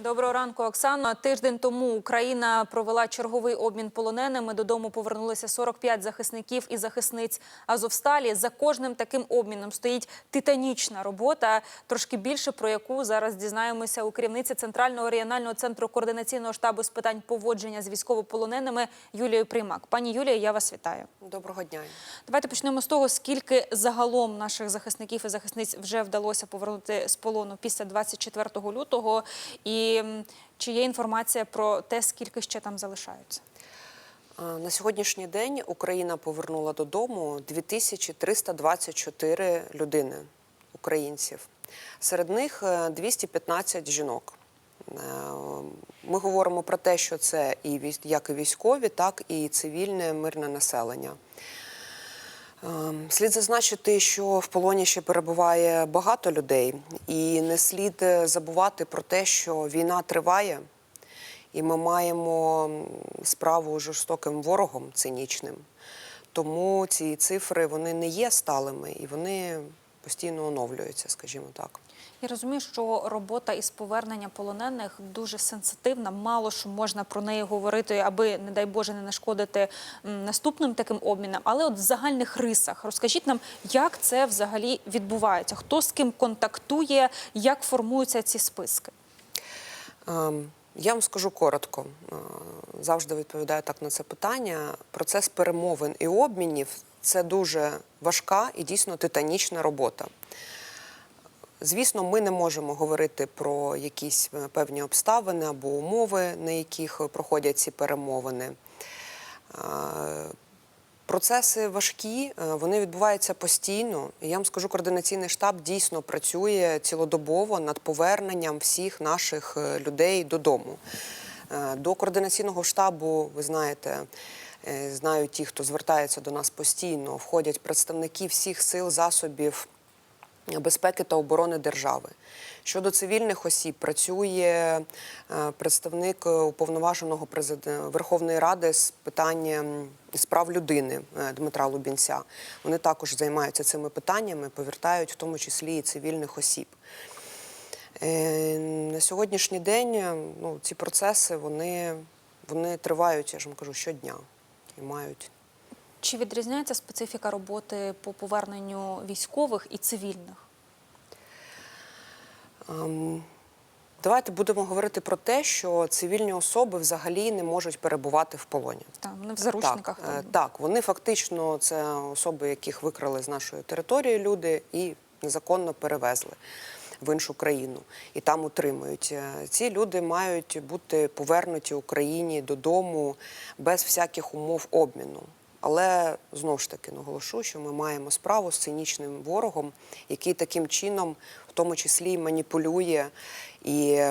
Доброго ранку, Оксано. Тиждень тому Україна провела черговий обмін полоненими. Додому повернулися 45 захисників і захисниць Азовсталі. За кожним таким обміном стоїть титанічна робота. Трошки більше про яку зараз дізнаємося у керівниці центрального регіонального центру координаційного штабу з питань поводження з військовополоненими Юлією Приймак. Пані Юлія, я вас вітаю. Доброго дня. Давайте почнемо з того, скільки загалом наших захисників і захисниць вже вдалося повернути з полону після 24 лютого, і м, чи є інформація про те, скільки ще там залишаються? На сьогоднішній день Україна повернула додому 2324 людини, українців. Серед них е, 215 жінок. Е, Ми говоримо про те, що це і як і військові, так і цивільне мирне населення. Ем, Слід зазначити, що в полоні ще перебуває багато людей, і не слід е, забувати про те, що війна триває, і ми маємо справу з жорстоким ворогом цинічним. Тому ці цифри вони не є сталими і вони постійно оновлюються, скажімо так. Я розумію, що робота із повернення полонених дуже сенситивна. Мало що можна про неї говорити, аби, не дай Боже, не нашкодити наступним таким обмінам. Але от в загальних рисах розкажіть нам, як це взагалі відбувається? Хто з ким контактує, як формуються ці списки? Ем, Я вам скажу коротко, Е, завжди відповідаю так на це питання. Процес перемовин і обмінів це дуже важка і дійсно титанічна робота. Звісно, ми не можемо говорити про якісь е, певні обставини або умови, на яких проходять ці перемовини. Е, Процеси важкі, е, вони відбуваються постійно. Я вам скажу, координаційний штаб дійсно працює цілодобово над поверненням всіх наших е, людей додому. Е, До координаційного штабу, ви знаєте, е, знають ті, хто звертається до нас постійно, входять представники всіх сил, засобів безпеки та оборони держави. Щодо цивільних осіб, працює е, представник е, уповноваженого президента Верховної Ради з питання справ людини е, Дмитра Лубінця. Вони також займаються цими питаннями, повертають в тому числі і цивільних осіб. На сьогоднішній день ну, ці процеси вони, вони тривають, я ж вам кажу, щодня і мають Чи відрізняється специфіка роботи по поверненню військових і цивільних? Ем, Давайте будемо говорити про те, що цивільні особи взагалі не можуть перебувати в полоні. Там вони в заручниках Так, е, там. так, вони фактично це особи, яких викрали з нашої території люди і незаконно перевезли в іншу країну і там утримують. Е, Ці люди мають бути повернуті Україні додому без всяких умов обміну. Але знову ж таки наголошу, що ми маємо справу з цинічним ворогом, який таким чином, в тому числі, маніпулює і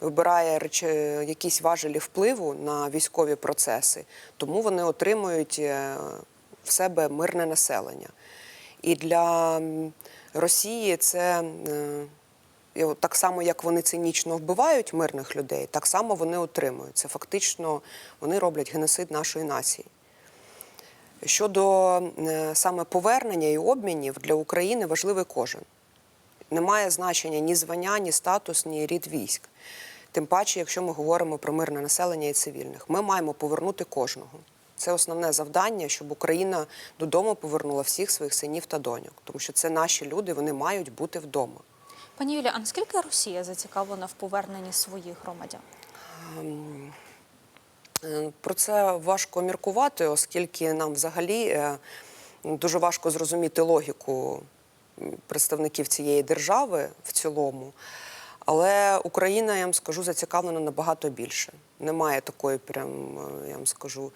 вибирає речі, якісь важелі впливу на військові процеси, тому вони отримують е, в себе мирне населення. І для Росії це е, так само, як вони цинічно вбивають мирних людей, так само вони отримують. Це фактично вони роблять геноцид нашої нації. Щодо е, саме повернення і обмінів для України важливий кожен. Немає значення ні звання, ні статус, ні рід військ. Тим паче, якщо ми говоримо про мирне населення і цивільних, ми маємо повернути кожного. Це основне завдання, щоб Україна додому повернула всіх своїх синів та доньок, тому що це наші люди, вони мають бути вдома. Пані Юлія, а наскільки Росія зацікавлена в поверненні своїх громадян? Е, Про це важко міркувати, оскільки нам взагалі е, дуже важко зрозуміти логіку представників цієї держави в цілому. Але Україна, я вам скажу, зацікавлена набагато більше. Немає такої, прям, е, я вам скажу,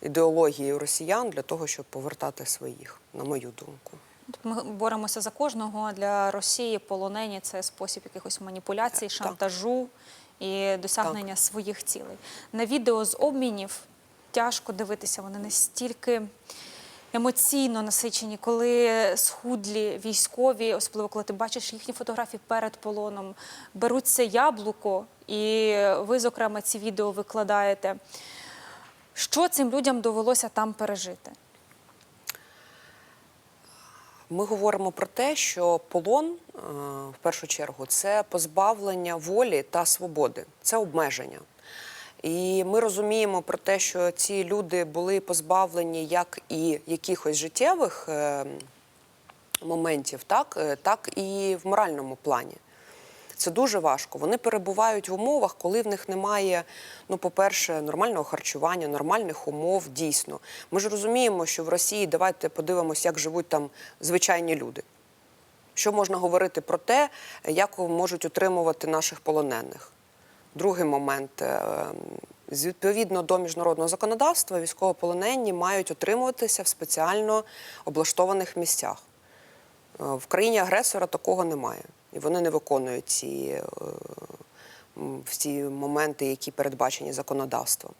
ідеології росіян для того, щоб повертати своїх, на мою думку. Ми боремося за кожного. Для Росії полонені це спосіб якихось маніпуляцій, Так. І досягнення своїх цілей. На відео з обмінів тяжко дивитися, вони настільки. Емоційно насичені, коли схудлі військові, особливо коли ти бачиш їхні фотографії перед полоном, беруть це яблуко, і ви, зокрема, ці відео викладаєте. Що цим людям довелося там пережити? Ми говоримо про те, що полон е, в першу чергу це позбавлення волі та свободи, це обмеження. І ми розуміємо про те, що ці люди були позбавлені як і якихось життєвих е, моментів, так, е, так і в моральному плані. Це дуже важко. Вони перебувають в умовах, коли в них немає, ну, по-перше, нормального харчування, нормальних умов дійсно. Ми ж розуміємо, що в Росії давайте подивимося, як живуть там звичайні люди. Що можна говорити про те, як можуть утримувати наших полонених? Другий момент. е, Відповідно до міжнародного законодавства, військовополонені мають утримуватися в спеціально облаштованих місцях. Е, В країні агресора такого немає. І вони не виконують ці е, всі моменти, які передбачені законодавством.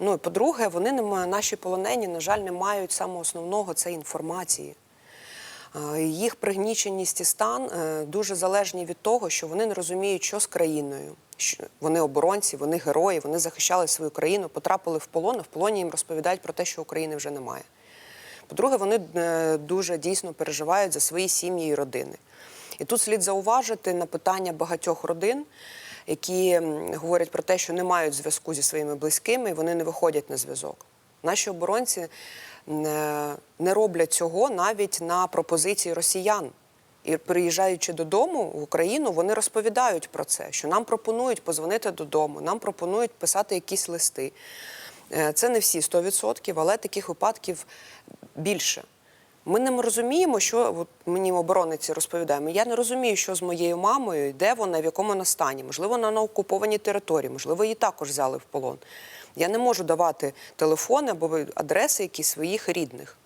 Ну і по-друге, вони не наші полонені, на жаль, не мають самого основного це інформації. Е, Їх пригніченість і стан е, дуже залежні від того, що вони не розуміють, що з країною. Вони оборонці, вони герої, вони захищали свою країну, потрапили в полон, а в полоні їм розповідають про те, що України вже немає. По-друге, вони дуже дійсно переживають за свої сім'ї і родини. І тут слід зауважити на питання багатьох родин, які говорять про те, що не мають зв'язку зі своїми близькими, і вони не виходять на зв'язок. Наші оборонці е, не роблять цього навіть на пропозиції росіян. І приїжджаючи додому в Україну, вони розповідають про це, що нам пропонують позвонити додому, нам пропонують писати якісь листи. Е, Це не всі 100%, але таких випадків більше. Ми не розуміємо, що от мені оборонниці розповідаємо. Я не розумію, що з моєю мамою, де вона, в якому вона стані. Можливо, вона на окупованій території, можливо, її також взяли в полон. Я не можу давати телефони або адреси якісь своїх рідних.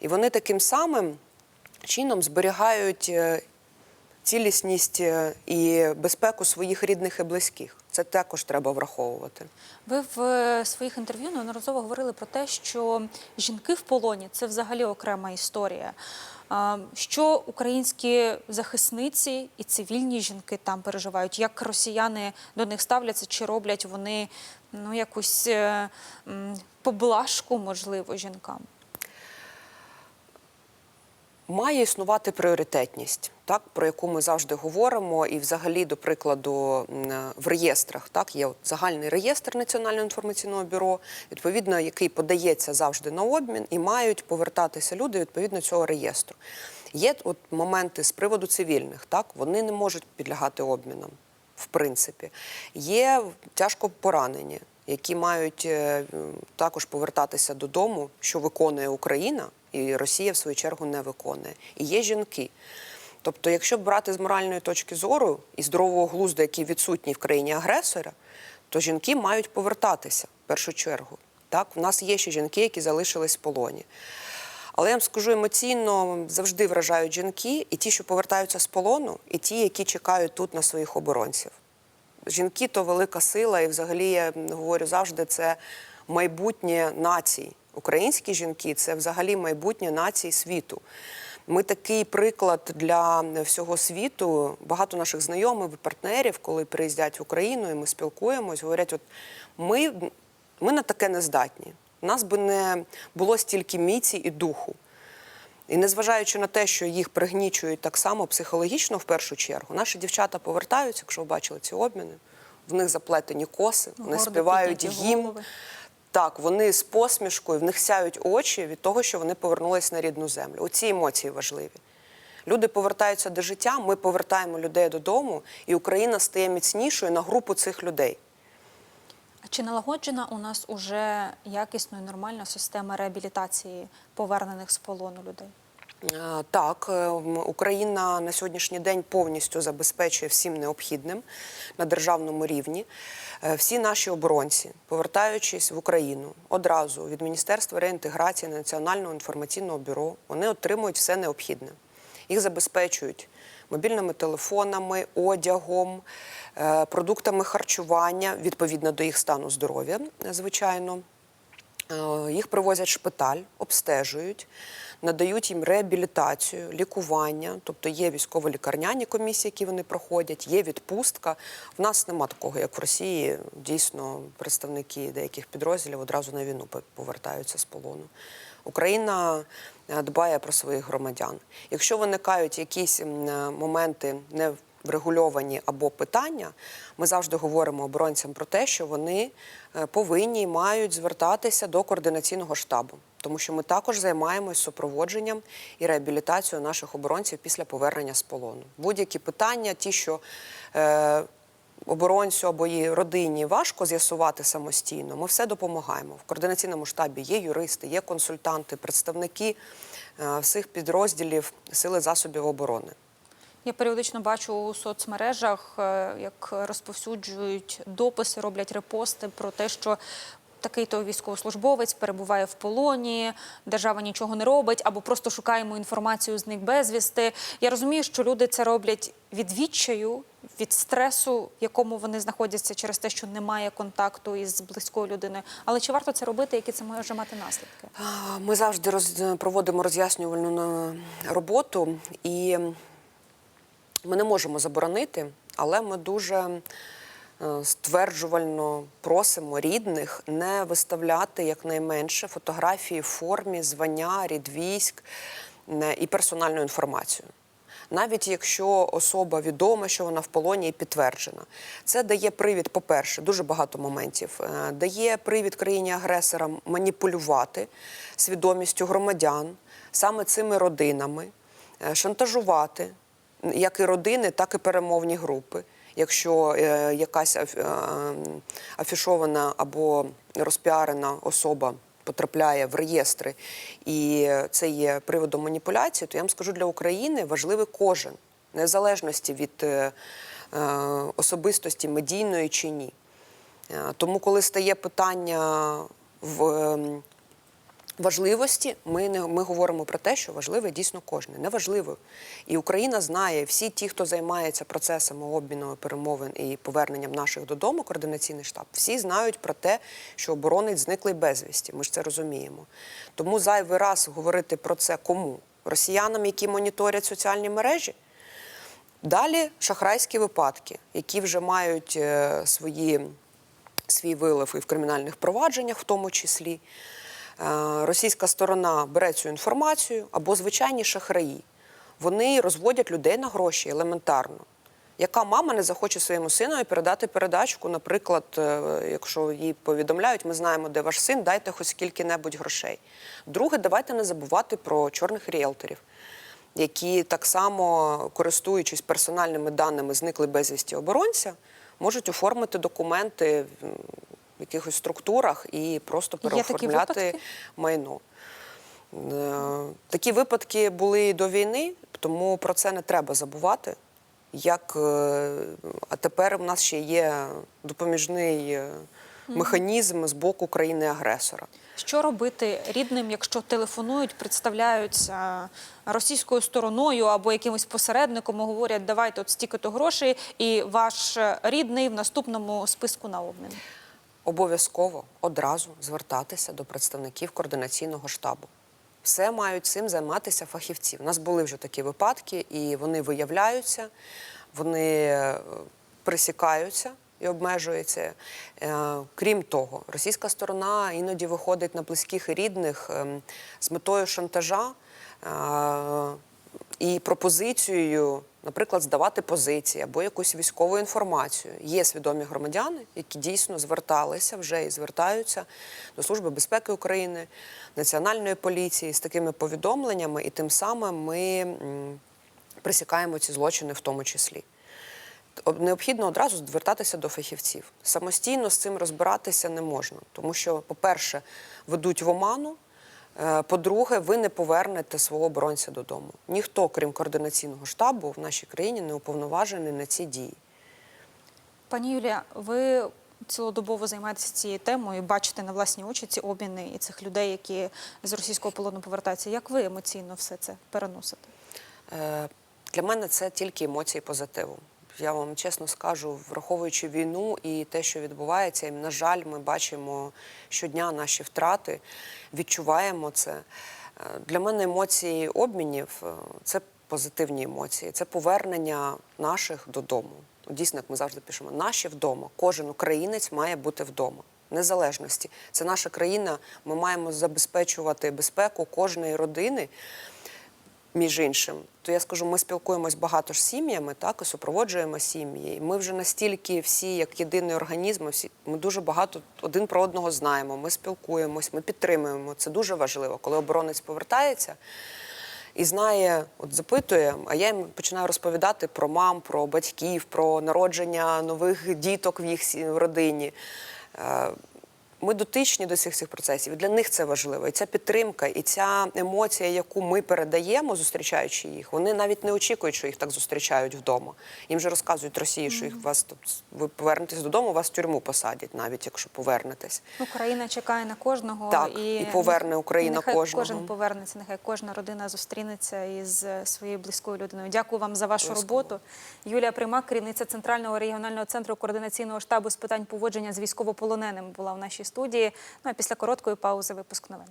І вони таким самим чином зберігають е, цілісність е, і безпеку своїх рідних і близьких. Це також треба враховувати. Ви в е, своїх інтерв'ю неодноразово говорили про те, що жінки в полоні це взагалі окрема історія. Що українські захисниці і цивільні жінки там переживають, як росіяни до них ставляться, чи роблять вони ну якусь е, поблажку, можливо, жінкам? Має існувати пріоритетність, так про яку ми завжди говоримо, і взагалі, до прикладу, в реєстрах так є от загальний реєстр Національного інформаційного бюро, відповідно, який подається завжди на обмін, і мають повертатися люди відповідно цього реєстру. Є от моменти з приводу цивільних, так вони не можуть підлягати обмінам, в принципі. Є тяжко поранені, які мають е, також повертатися додому, що виконує Україна, і Росія, в свою чергу, не виконує. І є жінки. Тобто, якщо брати з моральної точки зору і здорового глузду, який відсутній в країні агресора, то жінки мають повертатися в першу чергу. Так, у нас є ще жінки, які залишились в полоні. Але я вам скажу емоційно завжди вражають жінки, і ті, що повертаються з полону, і ті, які чекають тут на своїх оборонців. Жінки то велика сила, і взагалі я говорю завжди, це майбутнє націй. Українські жінки це взагалі майбутнє націй світу. Ми такий приклад для всього світу. Багато наших знайомих партнерів, коли приїздять в Україну, і ми спілкуємось, говорять: от ми, ми на таке не здатні. У нас би не було стільки міці і духу. І незважаючи на те, що їх пригнічують так само психологічно в першу чергу, наші дівчата повертаються, якщо ви бачили ці обміни, в них заплетені коси, вони Гордо співають гімн. голови. Так, вони з посмішкою, в них сяють очі від того, що вони повернулись на рідну землю. Оці емоції важливі. Люди повертаються до життя, ми повертаємо людей додому, і Україна стає міцнішою на групу цих людей. А чи налагоджена у нас уже якісно і нормальна система реабілітації повернених з полону людей? Е, Так, е, Україна на сьогоднішній день повністю забезпечує всім необхідним на державному рівні. Е, Всі наші оборонці, повертаючись в Україну одразу від Міністерства реінтеграції Національного інформаційного бюро, вони отримують все необхідне. Їх забезпечують мобільними телефонами, одягом, продуктами харчування відповідно до їх стану здоров'я, звичайно. Їх привозять в шпиталь, обстежують, надають їм реабілітацію, лікування. Тобто є військово-лікарняні комісії, які вони проходять, є відпустка. В нас нема такого, як в Росії. Дійсно, представники деяких підрозділів одразу на війну повертаються з полону. Україна е, дбає про своїх громадян. Якщо виникають якісь е, моменти не врегульовані або питання, ми завжди говоримо оборонцям про те, що вони е, повинні і мають звертатися до координаційного штабу, тому що ми також займаємось супроводженням і реабілітацією наших оборонців після повернення з полону. Будь-які питання, ті, що е, оборонцю або її родині важко з'ясувати самостійно, ми все допомагаємо. В координаційному штабі є юристи, є консультанти, представники е, всіх підрозділів сили засобів оборони. Я періодично бачу у соцмережах, е, як розповсюджують дописи, роблять репости про те, що такий-то військовослужбовець перебуває в полоні, держава нічого не робить, або просто шукаємо інформацію з них безвісти. Я розумію, що люди це роблять від відчаю, від стресу, в якому вони знаходяться через те, що немає контакту із близькою людиною. Але чи варто це робити, які це може мати наслідки? Ми завжди роз... проводимо роз'яснювальну е, роботу, і ми не можемо заборонити, але ми дуже стверджувально просимо рідних не виставляти якнайменше фотографії в формі, звання, рід військ е, і персональну інформацію. Навіть якщо особа відома, що вона в полоні і підтверджена, це дає привід, по-перше, дуже багато моментів. е, Дає привід країні-агресорам маніпулювати свідомістю громадян саме цими родинами, е, шантажувати як і родини, так і перемовні групи. Якщо е, якась е, афішована або розпіарена особа потрапляє в реєстри, і це є приводом маніпуляції, то я вам скажу для України важливий кожен, незалежності від е, е, особистості медійної чи ні. Тому, коли стає питання в ем, важливості, ми не ми говоримо про те, що важливе дійсно кожне, неважливо. І Україна знає, всі ті, хто займається процесами обміну перемовин і поверненням наших додому, координаційний штаб, всі знають про те, що оборонець зниклий безвісті. Ми ж це розуміємо. Тому зайвий раз говорити про це кому? Росіянам, які моніторять соціальні мережі. Далі шахрайські випадки, які вже мають е, свої, свій вилив і в кримінальних провадженнях, в тому числі. Е, Російська сторона бере цю інформацію або звичайні шахраї. Вони розводять людей на гроші елементарно. Яка мама не захоче своєму синові передати передачку, наприклад, е, якщо їй повідомляють, ми знаємо, де ваш син, дайте хоч скільки-небудь грошей. Друге, давайте не забувати про чорних ріелторів, які так само, користуючись персональними даними зникли безвісті оборонця, можуть оформити документи в якихось структурах і просто переоформляти майно. Е, Такі випадки були і до війни, тому про це не треба забувати. Як, е, а тепер у нас ще є допоміжний е, механізм з боку країни-агресора. Що робити рідним, якщо телефонують, представляються російською стороною або якимось посередником, і говорять, давайте от стільки-то грошей, і ваш рідний в наступному списку на обмін? Обов'язково одразу звертатися до представників координаційного штабу. Все мають цим займатися фахівці. У нас були вже такі випадки, і вони виявляються, вони е, присікаються і обмежуються. Е, Крім того, російська сторона іноді виходить на близьких і рідних ем, з метою шантажа е, і пропозицією, наприклад, здавати позиції або якусь військову інформацію. Є свідомі громадяни, які дійсно зверталися вже і звертаються до Служби безпеки України, Національної поліції з такими повідомленнями, і тим самим ми присікаємо ці злочини в тому числі. Необхідно одразу звертатися до фахівців. Самостійно з цим розбиратися не можна, тому що, по-перше, ведуть в оману. Е, По-друге, ви не повернете свого оборонця додому. Ніхто, крім координаційного штабу, в нашій країні не уповноважений на ці дії. Пані Юлія, ви цілодобово займаєтеся цією темою, бачите на власні очі ці обміни і цих людей, які з російського полону повертаються. Як ви емоційно все це переносите? Е, Для мене це тільки емоції позитиву. Я вам чесно скажу, враховуючи війну і те, що відбувається, і, на жаль, ми бачимо щодня наші втрати, відчуваємо це. Е, Для мене емоції обмінів е, це позитивні емоції, це повернення наших додому. Дійсно, як ми завжди пишемо, наші вдома. Кожен українець має бути вдома. незалежності. Це наша країна. Ми маємо забезпечувати безпеку кожної родини. Між іншим, то я скажу, ми спілкуємось багато з сім'ями, так і супроводжуємо сім'ї. Ми вже настільки всі, як єдиний організм, всі ми дуже багато один про одного знаємо. Ми спілкуємось, ми підтримуємо. Це дуже важливо, коли оборонець повертається і знає, от запитує, а я їм починаю розповідати про мам, про батьків, про народження нових діток в їх родині. Ми дотичні до всіх цих процесів. І для них це важливо. І ця підтримка, і ця емоція, яку ми передаємо, зустрічаючи їх, вони навіть не очікують, що їх так зустрічають вдома. Їм же розказують Росії, що їх вас тобто, ви повернетесь додому, вас в тюрму посадять, навіть якщо повернетесь. Україна чекає на кожного Так, і поверне Україна нехай кожного. Кожен повернеться, нехай кожна родина зустрінеться із своєю близькою людиною. Дякую вам за вашу Обов'язково. роботу. Юлія Примак, керівниця центрального регіонального центру координаційного штабу з питань поводження з військовополоненими, була в студії. Ну а після короткої паузи випуск новин.